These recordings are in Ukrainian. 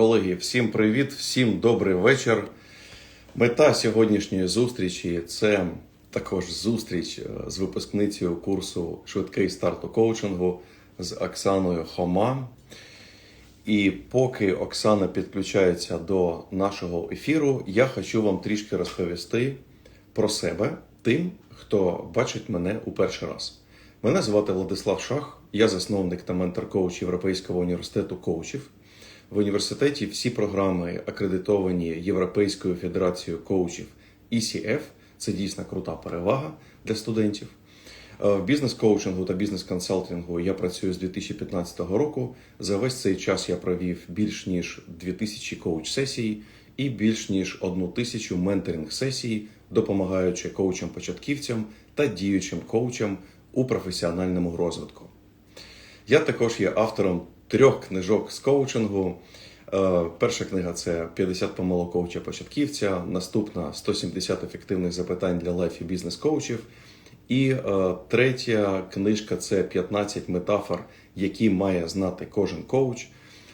Колеги, всім привіт, всім добрий вечір. Мета сьогоднішньої зустрічі це також зустріч е, з випускницею курсу Швидкий старт коучингу з Оксаною Хома. І поки Оксана підключається до нашого ефіру, я хочу вам трішки розповісти про себе тим, хто бачить мене у перший раз. Мене звати Владислав Шах, я засновник та ментор-коуч Європейського університету коучів. В університеті всі програми акредитовані Європейською федерацією коучів ECF. Це дійсно крута перевага для студентів. Е, В бізнес-коучингу та бізнес-консалтингу я працюю з 2015 року. За весь цей час я провів більш ніж 2000 коуч-сесій і більш ніж 1000 менторинг-сесій, допомагаючи коучам-початківцям та діючим коучам у професіональному розвитку. Я також є автором трьох книжок з коучингу. Е, Перша книга це 50 помилок коуча початківця. Наступна 170 ефективних запитань для лайф і бізнес коучів. І е, третя книжка це 15 метафор, які має знати кожен коуч.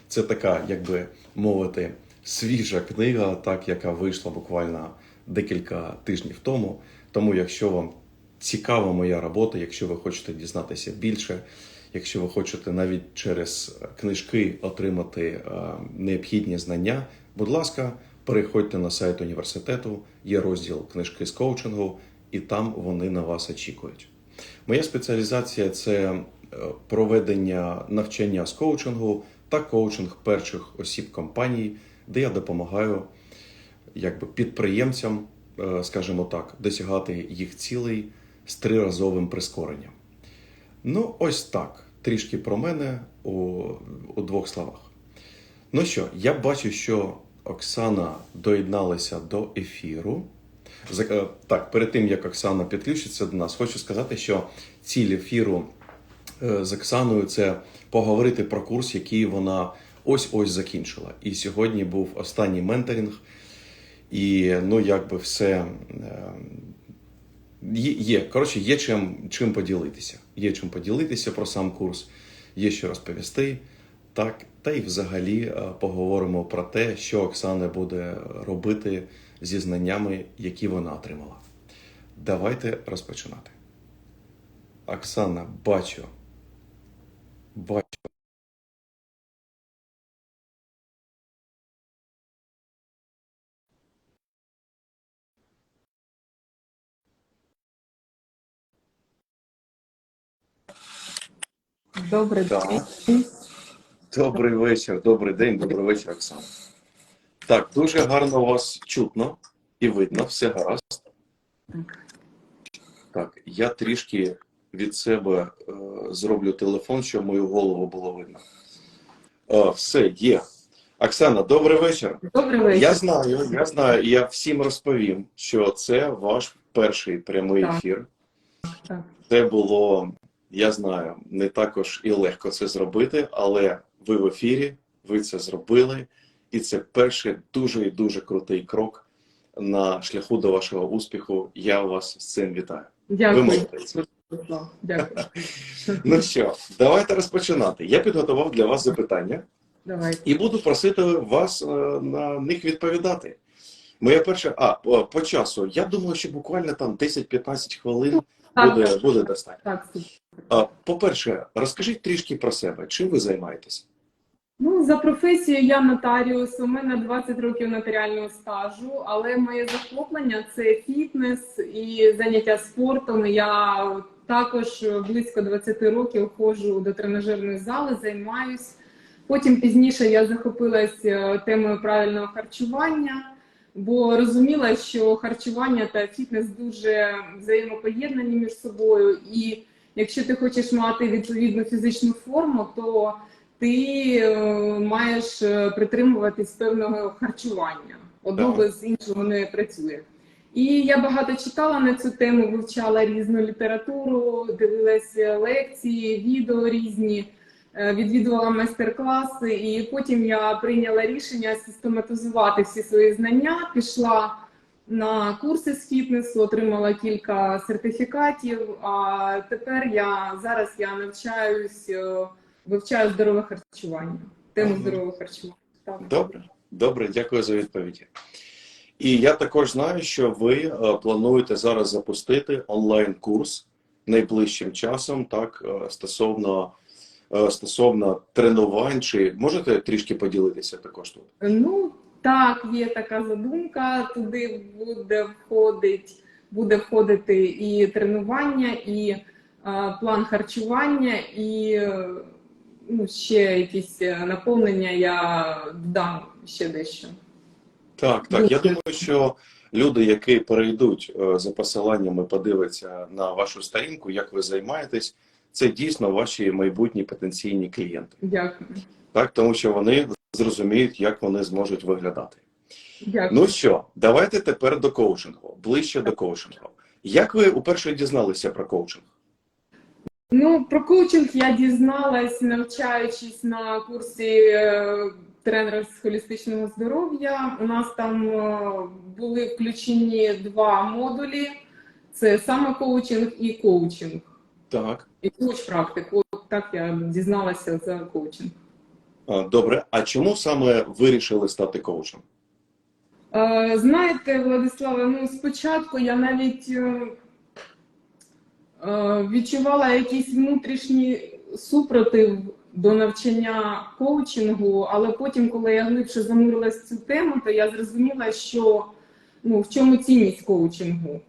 Це така, як би мовити, свіжа книга, так яка вийшла буквально декілька тижнів тому. Тому, якщо вам цікава моя робота, якщо ви хочете дізнатися більше, якщо ви хочете навіть через книжки отримати е, необхідні знання, будь ласка, переходьте на сайт університету, є розділ книжки з коучингу, і там вони на вас очікують. Моя спеціалізація це е, проведення навчання з коучингу та коучинг перших осіб компаній, де я допомагаю якби підприємцям, е, скажімо так, досягати їх цілей з триразовим прискоренням. Ну, ось так. Трішки про мене у, у двох словах. Ну що, я бачу, що Оксана доєдналася до ефіру. Е, Так, перед тим як Оксана підключиться до нас, хочу сказати, що ціль ефіру е, з Оксаною це поговорити про курс, який вона ось-ось закінчила. І сьогодні був останній менторинг. І ну, якби все е, є. Коротше, є чим, чим поділитися. Є чим поділитися про сам курс, є що розповісти. Так, та й взагалі е, поговоримо про те, що Оксана буде робити зі знаннями, які вона отримала. Давайте розпочинати. Оксана, бачу. Бачу. Добрий день. Добрий вечір, добрий день, добрий вечір, Оксана. Так, дуже гарно вас чутно і видно, все гаразд. Так. Я трішки від себе е, зроблю телефон, щоб мою голову було видно. Е, все, є. Оксана, добрий вечір. Добрий вечір. Я знаю, я знаю, я всім розповім, що це ваш перший прямий Так. ефір. Так. Це було, я знаю, не також і легко це зробити, але ви в ефірі, ви це зробили, і це перший дуже і дуже крутий крок на шляху до вашого успіху. Я вас з цим вітаю. Дякую. молодець. Владислав. Дякую. Ну що, давайте розпочинати. Я підготував для вас запитання Давайте. і буду просити вас е, на них відповідати. Моє перше, а по, часу. Я думаю, що буквально там 10-15 хвилин буде, буде достатньо. так, По-перше, розкажіть трішки про себе. Чим ви займаєтесь? Ну, за професією я нотаріус. У мене 20 років нотаріального стажу, але моє захоплення це фітнес і заняття спортом. Я також близько 20 років ходжу до тренажерної зали, займаюсь. Потім пізніше я захопилась е, темою правильного харчування, бо розуміла, що харчування та фітнес дуже взаємопоєднані між собою. І якщо ти хочеш мати відповідну фізичну форму, то ти е, маєш е, притримуватись певного харчування. Одно Так. без іншого не працює. І я багато читала на цю тему, вивчала різну літературу, дивилася лекції, відео різні, відвідувала майстер-класи, і потім я прийняла рішення систематизувати всі свої знання, пішла на курси з фітнесу, отримала кілька сертифікатів. А тепер я зараз я навчаюсь, е, вивчаю здорове харчування, тему Ага. здорового харчування. Так. Добре, добре, дякую за відповіді. І я також знаю, що ви е, плануєте зараз запустити онлайн-курс найближчим часом, так, е, стосовно, е, стосовно тренувань. Чи можете трішки поділитися також тут? Ну так, є така задумка. Туди буде входить, буде входити і тренування, і е, план харчування, і е, ну, ще якісь е, наповнення. Я додам ще дещо. Так, так. Я думаю, що люди, які перейдуть е, за посиланнями, подивляться на вашу сторінку, як ви займаєтесь, це дійсно ваші майбутні потенційні клієнти. Дякую. Так, тому що вони зрозуміють, як вони зможуть виглядати. Дякую. Ну що, давайте тепер до коучингу, ближче до коучингу. Як ви уперше дізналися про коучинг? Ну, про коучинг я дізналась, навчаючись на курсі е, тренера з холістичного здоров'я. У нас там е, були включені два модулі: це самокоучинг і коучинг. Так. І коуч-практик. От так я дізналася за коучинг. Добре. А чому саме вирішили стати коучем? Е, Знаєте, Владиславе, ну спочатку я навіть е, е, відчувала якийсь внутрішній супротив до навчання коучингу, але потім, коли я глибше занурилась в цю тему, то я зрозуміла, що ну, в чому цінність коучингу.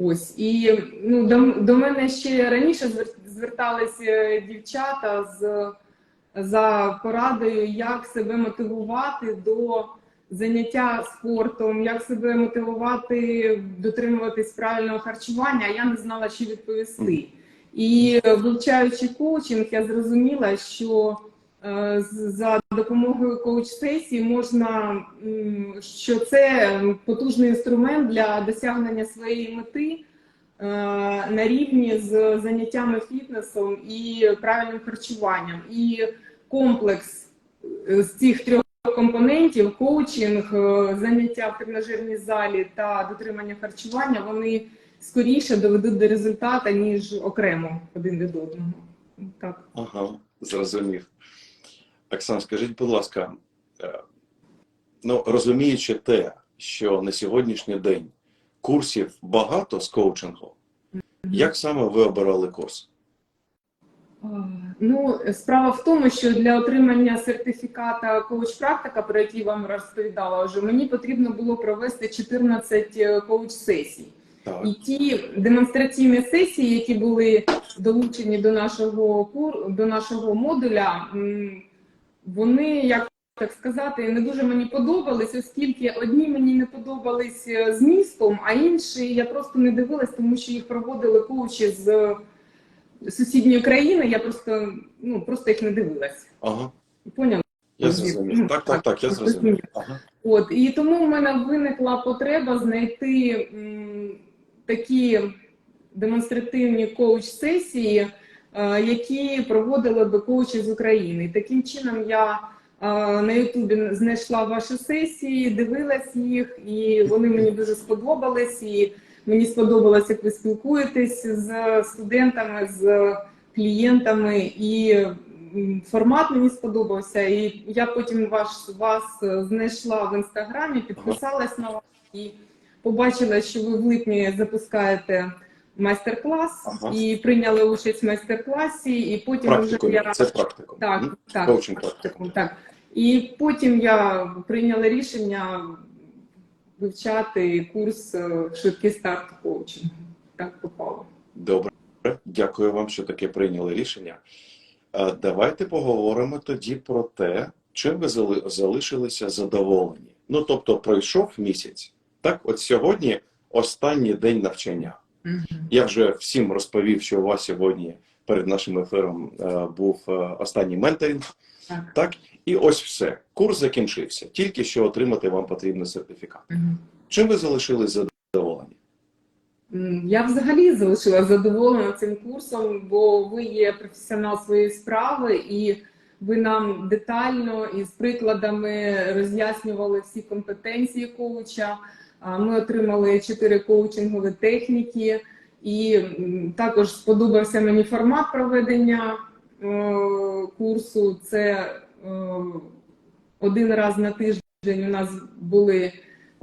Ось і ну, до, до мене ще раніше зверталися дівчата з за порадою, як себе мотивувати до заняття спортом, як себе мотивувати дотримуватись правильного харчування, а я не знала, що відповісти. І е, вивчаючи коучинг, я зрозуміла, що е, за допомогою коуч-сесії можна, що це потужний інструмент для досягнення своєї мети е, на рівні з заняттями фітнесом і правильним харчуванням. І комплекс е, з цих трьох компонентів коучинг, е, заняття в тренажерній залі та дотримання харчування, вони скоріше доведуть до результату, ніж окремо один від одного. Так. Ага, зрозумів. Оксан, скажіть, будь ласка, е, ну розуміючи те, що на сьогоднішній день курсів багато з коучингу, як саме ви обирали курс? Ну, справа в тому, що для отримання сертифіката коуч-практика, про який вам розповідала вже, мені потрібно було провести 14 коуч-сесій. Так, І ті демонстраційні сесії, які були долучені до нашого кур до нашого модуля, вони, як так сказати, не дуже мені подобались, оскільки одні мені не подобались е, змістом, а інші я просто не дивилась, тому що їх проводили коучі з сусідньої країни. Я просто ну просто їх не дивилась. ага, Поняли? я Ну, зрозумів. Так, так, так, я зрозумів. Ага. От і тому в мене виникла потреба знайти м, такі демонстративні коуч-сесії, е, які проводили би коучі з України. І таким чином я е, на Ютубі знайшла ваші сесії, дивилась їх, і вони мені дуже сподобались. І мені сподобалось, як ви спілкуєтесь з студентами, з клієнтами, і формат мені сподобався. І я потім ваш, вас знайшла в інстаграмі, підписалась на вас і побачила, що ви в липні запускаєте майстер-клас Ага. і прийняли участь в майстер-класі. І потім Практикум, вже я це практикум. так, М? так, Коучинг практикум, так. І потім я прийняла рішення вивчати курс е, швидкий старт коучингу. Так попало. Добре, дякую вам, що таке прийняли рішення. Е, Давайте поговоримо тоді про те, чим ви зали- залишилися задоволені. Ну, тобто, пройшов місяць. Так, от сьогодні останній день навчання. Я вже всім розповів, що у вас сьогодні перед нашим ефіром е, був е, останній менторинг. Так. Так, і ось все. Курс закінчився. Тільки що отримати вам потрібний сертифікат. Чим ви залишились задоволені? Я взагалі залишилася задоволена цим курсом, бо ви є професіонал своєї справи, і ви нам детально і з прикладами роз'яснювали всі компетенції коуча. Ми отримали чотири коучингові техніки, і також сподобався мені формат проведення е, курсу. Це е, один раз на тиждень у нас були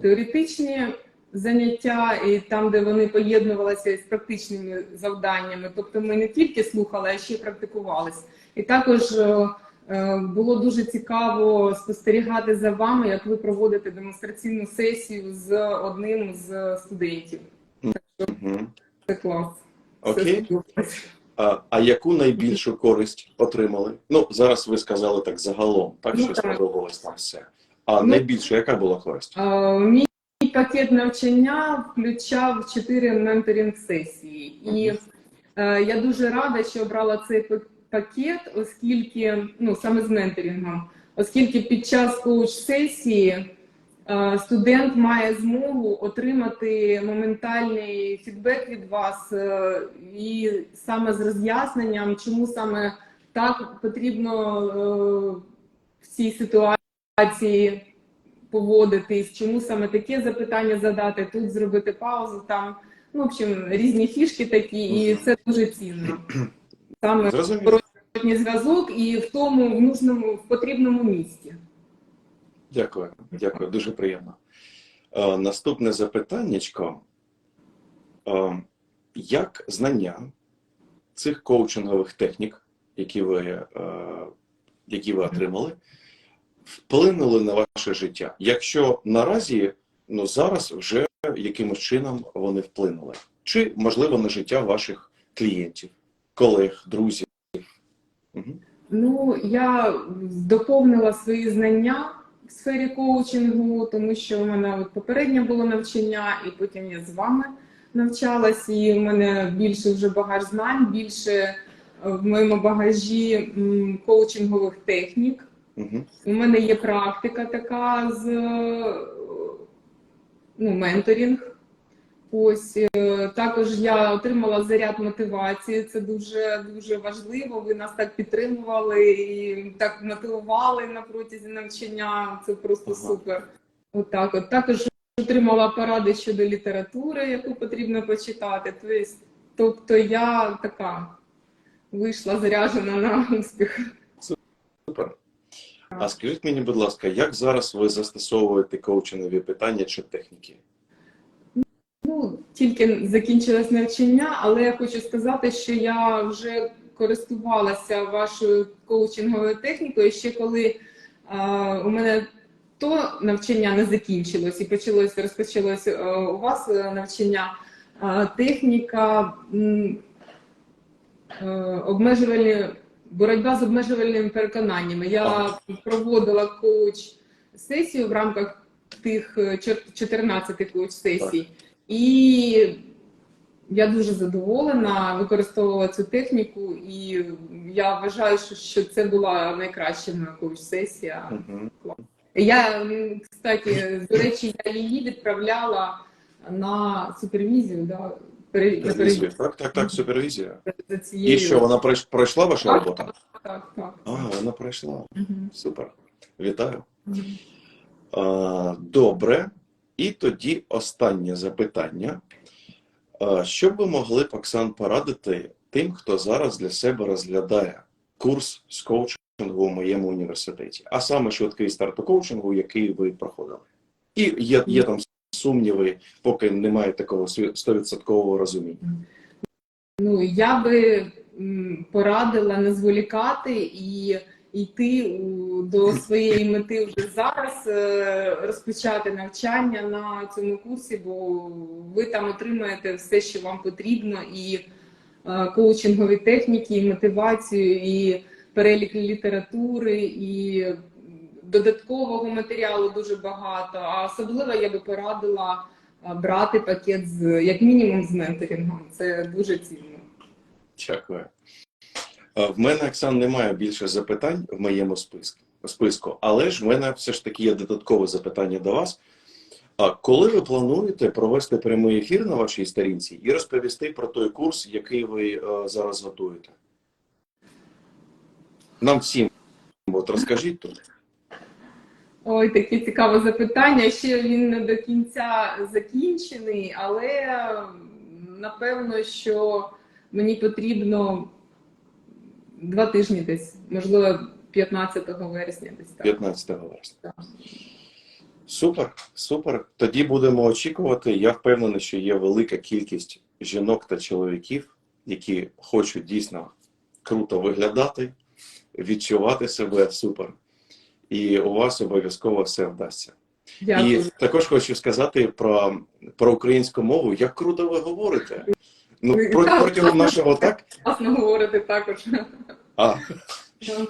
теоретичні заняття, і там, де вони поєднувалися з практичними завданнями. Тобто ми не тільки слухали, а ще й практикувалися. І також е, було дуже цікаво спостерігати за вами, як ви проводите демонстраційну сесію з одним з студентів. Мгм. Це клас. Окей. А, а яку найбільшу користь отримали? Ну, зараз ви сказали так загалом, так Ну, що так. сподобалось там все. А Ну, найбільше, яка була користь? Е, Мій пакет навчання включав чотири менторинг сесії, і е, я дуже рада, що обрала цей пакет, оскільки ну саме з менторингом, оскільки під час коуч-сесії е, студент має змогу отримати моментальний фідбек від вас, е, і саме з роз'ясненням, чому саме так потрібно е, в цій ситуації поводитись, чому саме таке запитання задати, тут зробити паузу, там, ну, в общем, різні фішки такі, і це дуже цінно. Саме зворотній зв'язок і в тому в нужному, в потрібному місці. Дякую, дякую, дуже приємно. Е, наступне запитаннячко. Е, як знання цих коучингових технік, які ви, е, які ви отримали, вплинули на ваше життя? Якщо наразі, ну зараз вже якимось чином вони вплинули? Чи, можливо, на життя ваших клієнтів, колег, друзів? Мгм. Ну, я доповнила свої знання в сфері коучингу, тому що у мене от попереднє було навчання, і потім я з вами навчалась, і в мене більше вже багаж знань, більше е, в моєму багажі коучингових технік. Мгм. У мене є практика така з е, ну, менторинг. Ось е, також я отримала заряд мотивації. Це дуже дуже важливо. Ви нас так підтримували і так мотивували на протязі навчання. Це просто Ага. супер. Отак, от також отримала поради щодо літератури, яку потрібно почитати. Тобто, тобто я така вийшла заряджена на успіх. Супер. А скажіть мені, будь ласка, як зараз ви застосовуєте коучингові питання чи техніки? Ну, тільки закінчилось навчання, але я хочу сказати, що я вже користувалася вашою коучинговою технікою ще коли а, у мене то навчання не закінчилось і почалось розпочалось е, у вас е, навчання. А, техніка м, е, боротьба з обмежувальними переконаннями. Я проводила коуч сесію в рамках тих е, 14 коуч сесій. І я дуже задоволена використовувала цю техніку, і я вважаю, що, це була найкраща моя коуч-сесія. Мгм. Я, кстати, до речі, я її відправляла на супервізію, да, Супервізія. Так, так, так, супервізія. І що, вона пройш- пройшла ваша Так, робота? Так, так. А, вона пройшла. Мгм. Супер. Вітаю. Мгм. А, добре. І тоді останнє запитання. Що б ви могли Оксан, порадити тим, хто зараз для себе розглядає курс з коучингу у моєму університеті, а саме швидкий старт коучингу, який ви проходили? І є, є там сумніви, поки немає такого стовідсоткового розуміння. Ну, я би порадила не зволікати і йти до своєї мети вже зараз, е, розпочати навчання на цьому курсі, бо ви там отримаєте все, що вам потрібно, і е, коучингові техніки, і мотивацію, і перелік літератури, і додаткового матеріалу дуже багато. А особливо я би порадила е, брати пакет з як мінімум з менторингом. Це дуже цінно. Дякую. Е, В мене, Оксан, немає більше запитань в моєму списку, але ж в мене все ж таки є додаткове запитання до вас. А коли ви плануєте провести прямий ефір на вашій сторінці і розповісти про той курс, який ви е, зараз готуєте? Нам всім от розкажіть тут. Ой, таке цікаве запитання. Ще він не до кінця закінчений, але напевно, що мені потрібно два тижні десь, можливо, 15 вересня десь так. 15 вересня. Так. Супер, супер. Тоді будемо очікувати. Я впевнений, що є велика кількість жінок та чоловіків, які хочуть дійсно круто виглядати, відчувати себе супер. І у вас обов'язково все вдасться. Дякую. І також хочу сказати про, про українську мову. Як круто ви говорите. Ну, Так. протягом нашого так. Класно говорити також. А,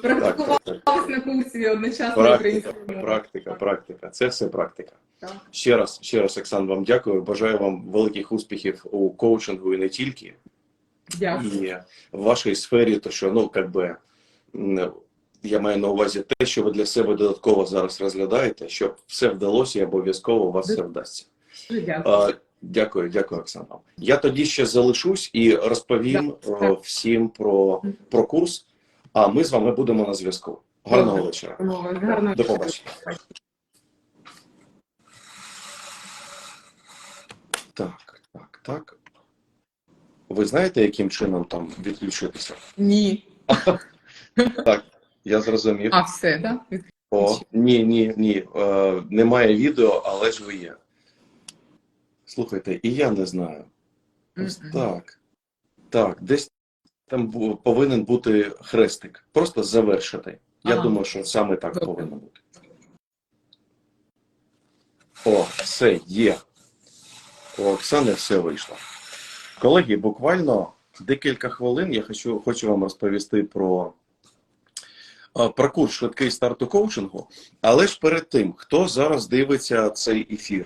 так. на курсі одночасно українською мовою. практика, практика. Це все практика. так. Ще раз, ще раз, Оксан, вам дякую. Бажаю вам великих успіхів у коучингу і не тільки. Дякую. І в вашій сфері, то що, ну, як би, я маю на увазі те, що ви для себе додатково зараз розглядаєте, щоб все вдалося і обов'язково у вас все вдасться. Дякую. Дякую, дякую, Оксана. Я тоді ще залишусь і розповім Так, е, так. всім про, про курс. А ми з вами будемо на зв'язку. Гарного вечора. Мова. Гарно. До побачення. Так, так, так. Ви знаєте, яким чином там відключитися? Ні. Так, Я зрозумів. А, все, так? Да? О, ні, ні, ні. Е, немає відео, але ж ви є. Слухайте, і я не знаю. Ось Мгм. так. Так, десь там повинен бути хрестик. Просто завершити. Я Ага. думаю, що саме так Добре. повинно бути. О, все є. У Оксани все вийшло. Колеги, буквально декілька хвилин я хочу, хочу вам розповісти про, про курс швидкий старту коучингу. Але ж перед тим, хто зараз дивиться цей ефір,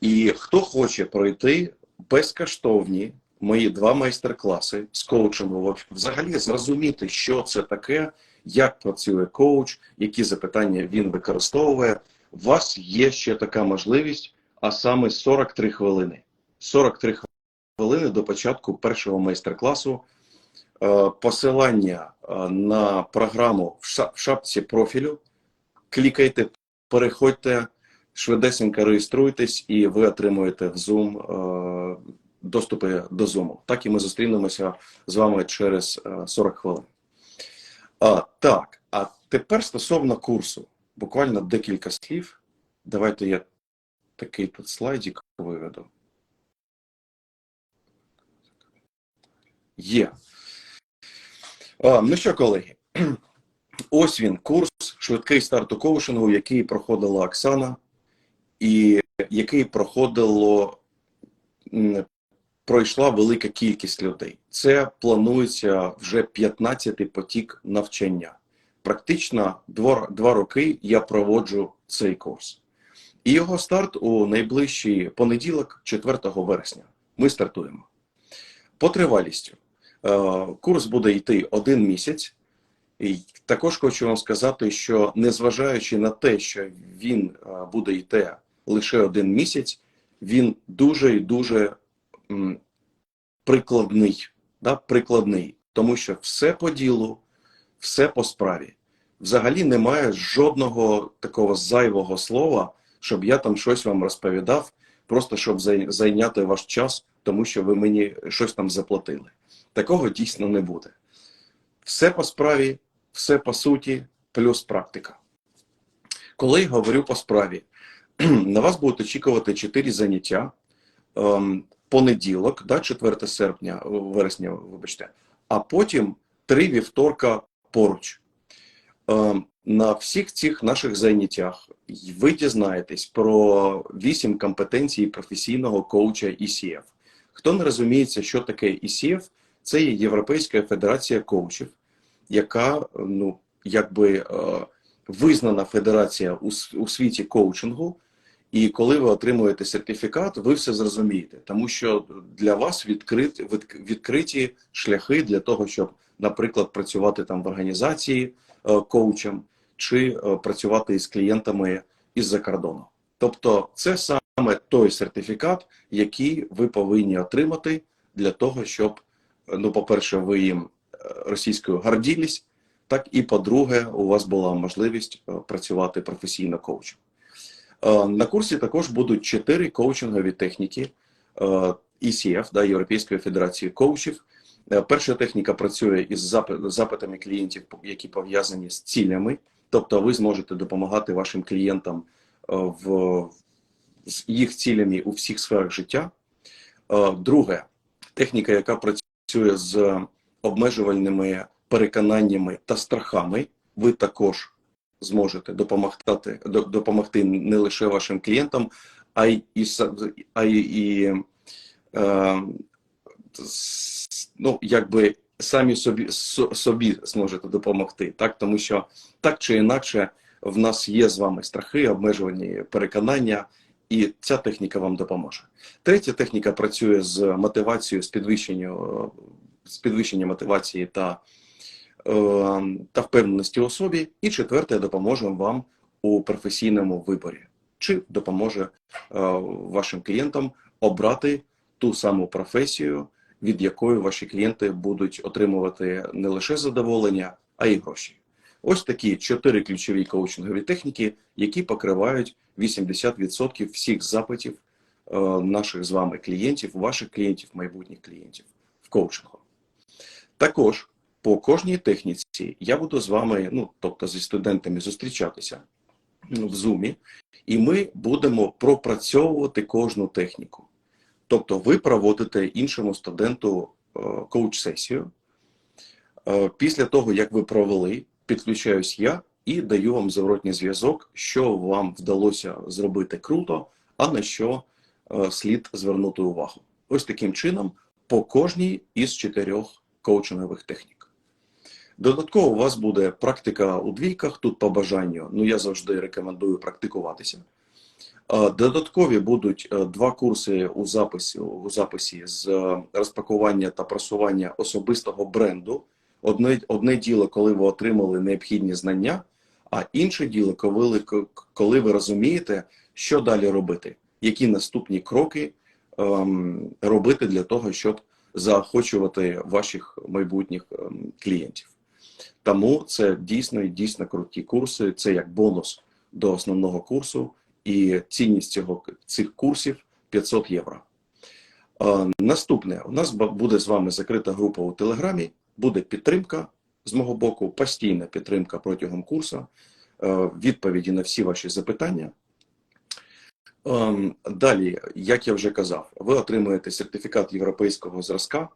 і хто хоче пройти безкоштовні мої два майстер-класи з коучингу, взагалі зрозуміти, що це таке, як працює коуч, які запитання він використовує. У вас є ще така можливість, а саме 43 хвилини. 43 хвилини до початку першого майстер-класу. Е, Посилання е, на програму в шапці профілю. Клікайте, переходьте, швидесенько реєструйтесь, і ви отримуєте в Zoom е, доступи до Zoom. Так і ми зустрінемося з вами через е, 40 хвилин. А, так, а тепер стосовно курсу. Буквально декілька слів. Давайте я такий тут слайдик виведу. Є. А, ну що, колеги, ось він курс швидкий старту коучингу, який проходила Оксана, і який проходило пройшла велика кількість людей. Це планується вже 15-й потік навчання. Практично два, два роки я проводжу цей курс. І його старт у найближчий понеділок, 4 вересня. Ми стартуємо. По тривалістю. Е, Курс буде йти один місяць. І також хочу вам сказати, що незважаючи на те, що він е, буде йти лише один місяць, він дуже і дуже прикладний, да, прикладний, тому що все по ділу, все по справі. Взагалі немає жодного такого зайвого слова, щоб я там щось вам розповідав, просто щоб зайняти ваш час, тому що ви мені щось там заплатили. Такого дійсно не буде. Все по справі, все по суті, плюс практика. Коли говорю по справі, на вас будуть очікувати 4 заняття. Ем, понеділок, да, 4 серпня, вересня, вибачте, а потім три вівторка поруч. Ем, на всіх цих наших заняттях ви дізнаєтесь про вісім компетенцій професійного коуча ECF. Хто не розуміється, що таке ECF, це є Європейська федерація коучів, яка ну, якби е, визнана федерація у світі коучингу. І коли ви отримуєте сертифікат, ви все зрозумієте, тому що для вас відкриті, від- відкриті шляхи для того, щоб, наприклад, працювати там в організації е, коучем чи е, працювати із клієнтами із-за кордону. Тобто, це саме той сертифікат, який ви повинні отримати для того, щоб, ну, по-перше, ви їм е, російською горділись, так і по-друге, у вас була можливість працювати професійно коучем. Е, На курсі також будуть чотири коучингові техніки е, ECF, да, Європейської федерації коучів, Е, Перша техніка працює із запитами клієнтів, які пов'язані з цілями. Тобто, ви зможете допомагати вашим клієнтам в з їх цілями у всіх сферах життя. Друге, техніка, яка працює з обмежувальними переконаннями та страхами, ви також зможете допомогти, допомогти не лише вашим клієнтам, а й і, а й і е, ну, якби самі собі, собі зможете допомогти, так? Тому що так чи інакше в нас є з вами страхи, обмежувані переконання, і ця техніка вам допоможе. Третя техніка працює з мотивацією, з підвищенням, з підвищенням мотивації та, та впевненості особі. І четверте допоможе вам у професійному виборі, чи допоможе е, вашим клієнтам обрати ту саму професію, від якої ваші клієнти будуть отримувати не лише задоволення, а й гроші. Ось такі чотири ключові коучингові техніки, які покривають 80% всіх запитів е, наших з вами клієнтів, ваших клієнтів, майбутніх клієнтів в коучингу. Також по кожній техніці я буду з вами, ну тобто зі студентами, зустрічатися ну, в Zoom, і ми будемо пропрацьовувати кожну техніку. Тобто, ви проводите іншому студенту е, коуч-сесію. Е, Після того, як ви провели, підключаюсь я і даю вам зворотній зв'язок, що вам вдалося зробити круто, а на що е, слід звернути увагу. Ось таким чином по кожній із чотирьох коучингових технік. Додатково у вас буде практика у двійках, тут по бажанню. Ну я завжди рекомендую практикуватися. Додаткові будуть е, два курси у записі, у записі з е, розпакування та просування особистого бренду. Одне, одне діло, коли ви отримали необхідні знання, а інше діло, коли, коли ви розумієте, що далі робити, які наступні кроки ем, робити для того, щоб заохочувати ваших майбутніх ем, клієнтів. Тому це дійсно і дійсно круті курси. Це як бонус до основного курсу, і цінність цього цих курсів 500 євро. Е, наступне у нас буде з вами закрита група у Телеграмі. Буде підтримка з мого боку, постійна підтримка протягом курсу, е, відповіді на всі ваші запитання. Ем, Далі, як я вже казав, ви отримуєте сертифікат європейського зразка,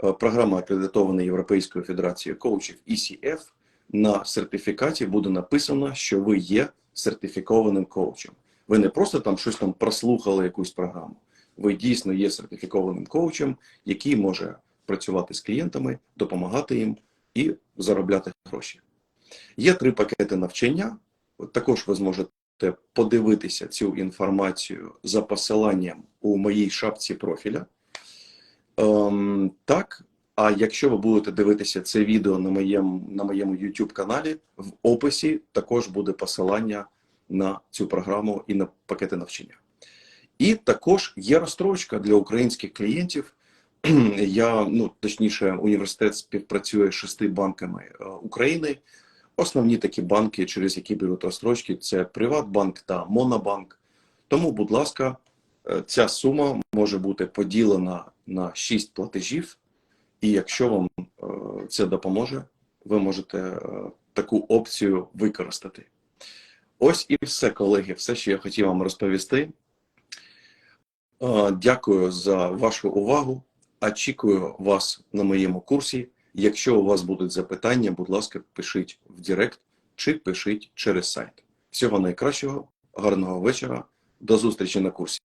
програма акредитована Європейською федерацією коучів ECF. На сертифікаті буде написано, що ви є сертифікованим коучем. Ви не просто там щось там прослухали якусь програму. Ви дійсно є сертифікованим коучем, який може працювати з клієнтами, допомагати їм і заробляти гроші. Є три пакети навчання. Також ви зможете подивитися цю інформацію за посиланням у моїй шапці профіля. Ем, так, а якщо ви будете дивитися це відео на моєму, на моєму YouTube каналі, в описі також буде посилання на цю програму і на пакети навчання. І також є розстрочка для українських клієнтів. Я, ну точніше, університет співпрацює з шести банками е, України. Основні такі банки, через які беруть розстрочки, це Приватбанк та Монобанк. Тому, будь ласка, е, ця сума може бути поділена на 6 платежів, і якщо вам е, це допоможе, ви можете е, таку опцію використати. Ось і все, колеги, все, що я хотів вам розповісти. Е, Дякую за вашу увагу. Очікую вас на моєму курсі. Якщо у вас будуть запитання, будь ласка, пишіть в Директ чи пишіть через сайт. Всього найкращого, гарного вечора, до зустрічі на курсі.